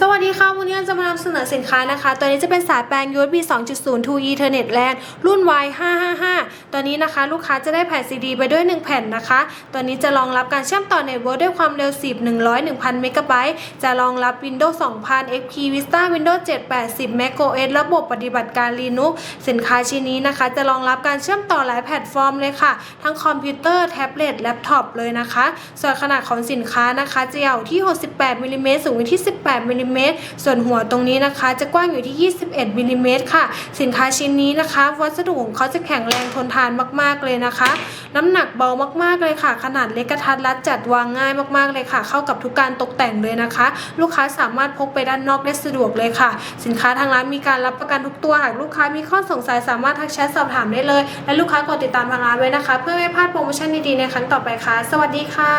สวัสดีค่ะ วันนี้เราจะมานำเสนอสินค้านะคะ ตัวนี้จะเป็นสายแปลง USB 2.0 to Ethernet LAN รุ่น Y555 ตัวนี้นะคะ ลูกค้าจะได้แผ่น CD ไปด้วย 1 แผ่นนะคะ ตัวนี้จะรองรับการเชื่อมต่อเน็ตเวิร์กด้วยความเร็ว 10 100 1000 เมกะไบต์จะรองรับ Windows 2000 XP Vista Windows 7 80 macOS ระบบปฏิบัติการ Linux สินค้าชิ้นนี้นะคะ จะรองรับการเชื่อมต่อหลายแพลตฟอร์มเลยค่ะ ทั้งคอมพิวเตอร์แท็บเล็ตแล็ปท็อปเลยนะคะ ส่วนขนาดของสินค้านะคะจะยาวที่ 68มิลลิเมตรสูงที่ 18มิลลิเมตรส่วนหัวตรงนี้นะคะ จะกว้างอยู่ที่ 21มิลลิเมตรค่ะ สินค้าชิ้นนี้นะคะ วัสดุของเขาจะแข็งแรงทนทานมาก ๆเลยนะคะ น้ำหนักเบามากๆเลยค่ะ ขนาดเล็กกระทัดรัดจัดวางง่ายมากๆเลยค่ะ เข้ากับทุกการตกแต่งเลยนะคะ ลูกค้าสามารถพกไปด้านนอกได้สะดวกเลยค่ะ สินค้าทางร้านมีการรับประกันทุกตัวหากลูกค้ามีข้อสงสัยสามารถทักแชทสอบถามได้เลย และลูกค้ากดติดตามทางร้านไว้นะคะ เพื่อไม่พลาดโปรโมชั่นดีๆในครั้งต่อไปค่ะ สวัสดีค่ะ